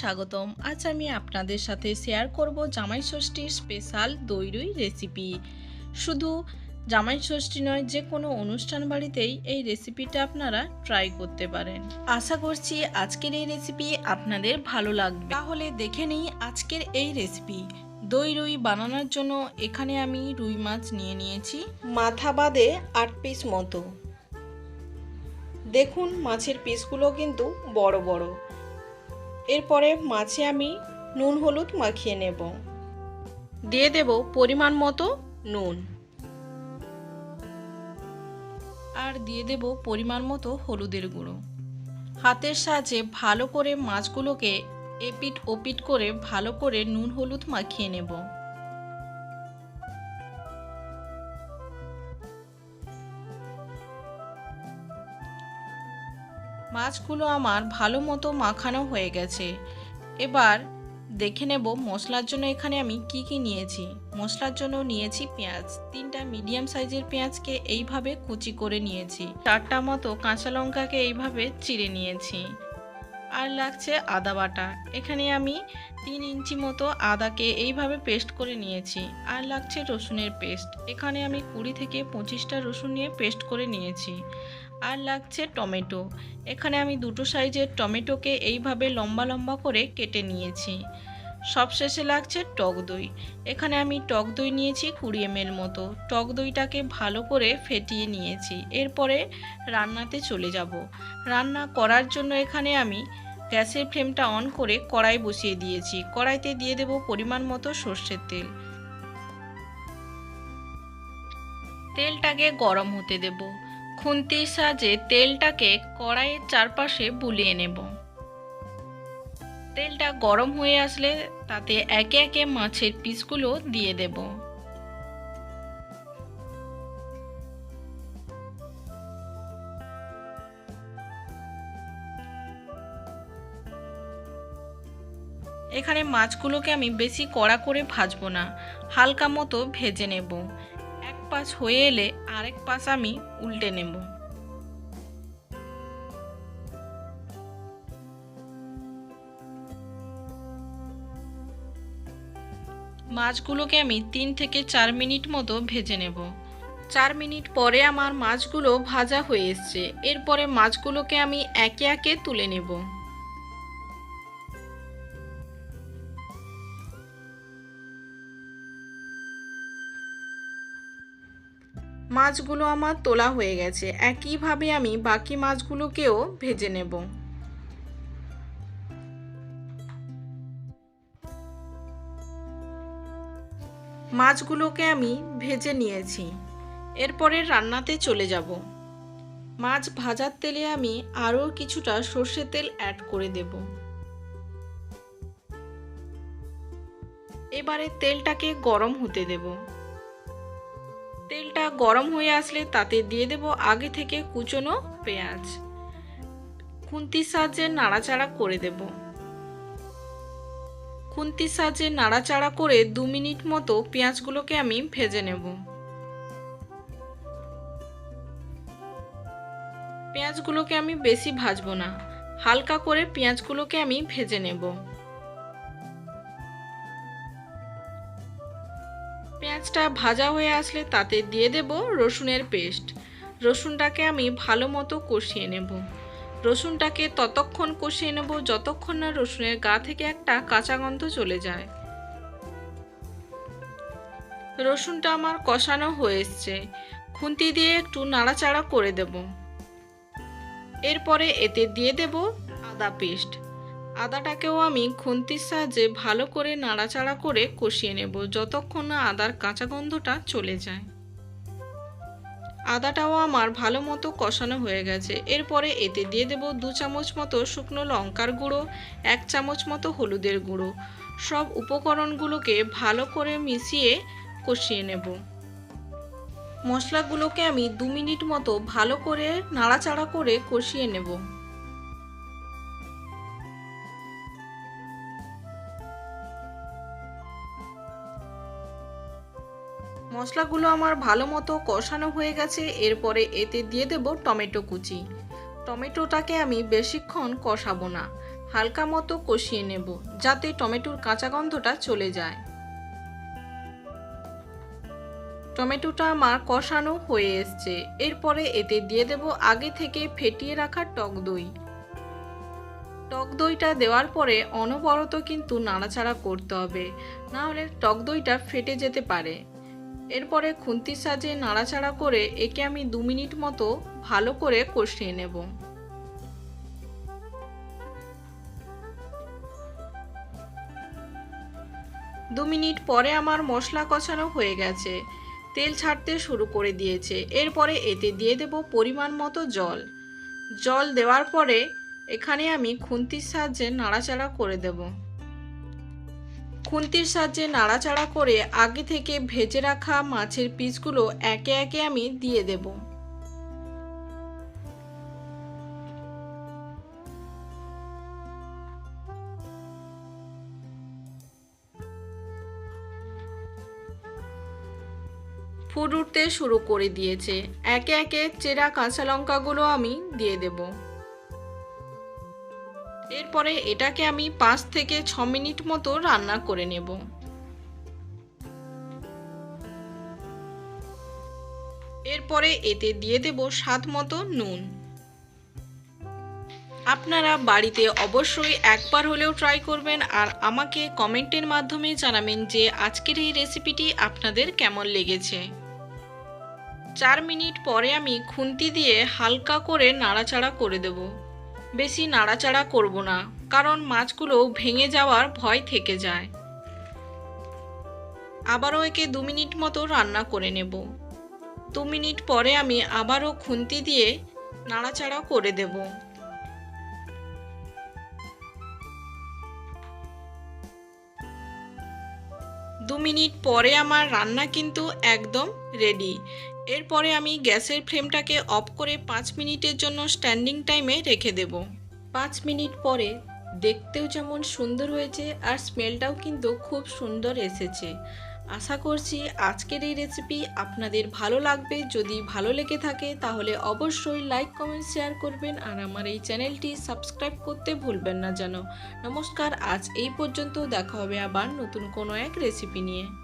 স্বাগতম। আজ আমি আপনাদের সাথে শেয়ার করব জামাই ষষ্ঠীর স্পেশাল দই রুই রেসিপি শুধু জামাই ষষ্ঠী নয়, যে কোনো অনুষ্ঠান বাড়িতেই এই রেসিপিটা আপনারা ট্রাই করতে পারেন। আশা করছি আজকের এই রেসিপি আপনাদের ভালো লাগবে। তাহলে দেখে নিই আজকের এই রেসিপি দই রুই বানানোর জন্য এখানে আমি রুই মাছ নিয়ে নিয়েছি, মাথা বাদে আট পিস মতো। দেখুন মাছের পিসগুলো কিন্তু বড় বড়। এরপরে মাছে আমি নুন হলুদ মাখিয়ে নেব। দিয়ে দেব পরিমাণ মতো নুন। আর দিয়ে দেব পরিমাণ মতো হলুদের গুঁড়ো। হাতের সাহায্যে ভালো করে মাছগুলোকে এপিট ওপিট করে ভালো করে নুন হলুদ মাখিয়ে নেব। মাছগুলো আমার ভালো মতো মাখানো হয়ে গেছে। এবার দেখে নেব মশলার জন্য এখানে আমি কি কি নিয়েছি। মশলার জন্য নিয়েছি পেঁয়াজ। তিনটা মিডিয়াম সাইজের পেঁয়াজকে এইভাবে কুচি করে নিয়েছি। চারটা মতো কাঁচা লঙ্কাকে এইভাবে চিড়ে নিয়েছি। আর লাগছে আদা বাটা। এখানে আমি তিন ইঞ্চি মতো আদাকে এইভাবে পেস্ট করে নিয়েছি। আর লাগছে রসুনের পেস্ট। এখানে আমি কুড়ি থেকে পঁচিশটা রসুন নিয়ে পেস্ট করে নিয়েছি। আর লাগছে টমেটো। এখানে আমি দুটো সাইজের টমেটোকে এইভাবে লম্বা লম্বা করে কেটে নিয়েছি। সবশেষে লাগছে টক দই। এখানে আমি টক দই নিয়েছি কুড়ি এমএল মতো। টক দইটাকে ভালো করে ফেটিয়ে নিয়েছি। এরপরে রান্নাতে চলে যাব। রান্না করার জন্য এখানে আমি গ্যাসের ফ্লেমটা অন করে কড়াই বসিয়ে দিয়েছি। কড়াইতে দিয়ে দেব পরিমাণ মতো সর্ষের তেল। তেলটাকে গরম হতে দেব। খুন্তির সাহায্যে তেলটাকে কড়াইয়ের চারপাশে বুলিয়ে নেব। তেলটা গরম হয়ে আসলে তাতে একে একে মাছের পিসগুলো দিয়ে দেব। এখানে মাছগুলোকে আমি বেশি কড়া করে ভাজবো না, হালকা মতো ভেজে নেব। এক পাশ হয়ে এলে আরেক পাশ আমি উল্টে নেব। মাছগুলোকে আমি তিন থেকে চার মিনিট মতো ভেজে নেব। চার মিনিট পরে আমার মাছগুলো ভাজা হয়ে এসছে। এরপরে মাছগুলোকে আমি একে একে তুলে নেব। মাছগুলো আমার তোলা হয়ে গেছে। একইভাবে আমি বাকি মাছগুলোকেও ভেজে নেব। মাছগুলোকে আমি ভেজে নিয়েছি। এরপরে রান্নাতে চলে যাব। মাছ ভাজার তেলে আমি আরও কিছুটা সর্ষের তেল অ্যাড করে দেব। এবারে তেলটাকে গরম হতে দেবো। তেলটা গরম হয়ে আসলে তাতে দিয়ে দেব আগে থেকে কুচনো পেঁয়াজ। খুন্তির সাহায্যে নাড়াচাড়া করে দেব। খুন্তির সাহায্যে নাড়াচাড়া করে দু মিনিট মতো পেঁয়াজগুলোকে আমি ভেজে নেব। পেঁয়াজগুলোকে আমি বেশি ভাজবো না। হালকা করে পেঁয়াজগুলোকে আমি ভেজে নেব। পেঁয়াজটা ভাজা হয়ে আসলে তাতে দিয়ে দেব রসুনের পেস্ট। রসুনটাকে আমি ভালো মতো কষিয়ে নেব। রসুনটাকে ততক্ষণ কষিয়ে নেব, যতক্ষণ না রসুনের গা থেকে একটা কাঁচা গন্ধ চলে যায়। রসুনটা আমার কষানো হয়ে এসছে। খুন্তি দিয়ে একটু নাড়াচাড়া করে দেব। এরপরে এতে দিয়ে দেব আদা পেস্ট। আদাটাকেও আমি খুন্তির সাহায্যে ভালো করে নাড়াচাড়া করে কষিয়ে নেব, যতক্ষণ না আদার কাঁচা গন্ধটা চলে যায়। আদাটাও আমার ভালো মতো কষানো হয়ে গেছে। এরপরে এতে দিয়ে দেব দু চামচ মতো শুকনো লঙ্কার গুঁড়ো, এক চামচ মতো হলুদের গুঁড়ো। সব উপকরণগুলোকে ভালো করে মিশিয়ে কষিয়ে নেব। মশলাগুলোকে আমি দু মিনিট মতো ভালো করে নাড়াচাড়া করে কষিয়ে নেব। মশলাগুলো আমার ভালো মতো কষানো হয়ে গেছে, এরপরে এতে দিয়ে দেব টমেটো কুচি। টমেটোটাকে আমি বেশিক্ষণ কষাবো না, হালকা মতো কষিয়ে নেব, যাতে টমেটোর কাঁচা গন্ধটা চলে যায়। টমেটোটা আমার কষানো হয়ে এসছে, এরপরে এতে দিয়ে দেব আগে থেকে ফেটিয়ে রাখা টক দই। টক দইটা দেওয়ার পরে অনবরত কিন্তু নাড়াচাড়া করতে হবে না হলে টক দইটা ফেটে যেতে পারে। এরপরে খুন্তির সাজে নাড়াচাড়া করে একে আমি দু মিনিট মতো ভালো করে কষিয়ে নেব। দু মিনিট পরে আমার মশলা কষানো হয়ে গেছে। তেল ছাড়তে শুরু করে দিয়েছে। এরপরে এতে দিয়ে দেব পরিমাণ মতো জল। জল দেওয়ার পরে এখানে আমি খুন্তির সাহায্যে নাড়াচাড়া করে দেব। খুন্তির সাহায্যে নাড়াচাড়া করে আগে থেকে ভেজে রাখা মাছের পিসগুলো একে একে আমি দিয়ে দেব। ফুট উঠতে শুরু করে দিয়েছে। একে একে চেরা কাঁচা লঙ্কাগুলো আমি দিয়ে দেব। এরপরে এটাকে আমি পাঁচ থেকে ছ মিনিট মতো রান্না করে নেব। এরপরে এতে দিয়ে দেব স্বাদ মতো নুন। আপনারা বাড়িতে অবশ্যই একবার হলেও ট্রাই করবেন আর আমাকে কমেন্টের মাধ্যমে জানাবেন যে আজকের এই রেসিপিটি আপনাদের কেমন লেগেছে। চার মিনিট পরে আমি খুন্তি দিয়ে হালকা করে নাড়াচাড়া করে দেব। বেশি নাড়াচাড়া করব না, কারণ মাছগুলো ভেঙে যাওয়ার ভয় থেকে যায়। আবারও একে দু মিনিট মতো রান্না করে নেব। দু মিনিট পরে আমি আবারও খুন্তি দিয়ে নাড়াচাড়া করে দেব। দু মিনিট পরে আমার রান্না কিন্তু একদম রেডি এরপরে আমি গ্যাসের ফ্লেমটাকে অফ করে পাঁচ মিনিটের জন্য স্ট্যান্ডিং টাইমে রেখে দেব। পাঁচ মিনিট পরে দেখতেও যেমন সুন্দর হয়েছে আর স্মেলটাও কিন্তু খুব সুন্দর এসেছে। আশা করছি আজকের এই রেসিপি আপনাদের ভালো লাগবে। যদি ভালো লেগে থাকে তাহলে অবশ্যই লাইক কমেন্ট শেয়ার করবেন আর আমার এই চ্যানেলটি সাবস্ক্রাইব করতে ভুলবেন না যেন। নমস্কার, আজ এই পর্যন্ত দেখা হবে আবার নতুন কোনো এক রেসিপি নিয়ে।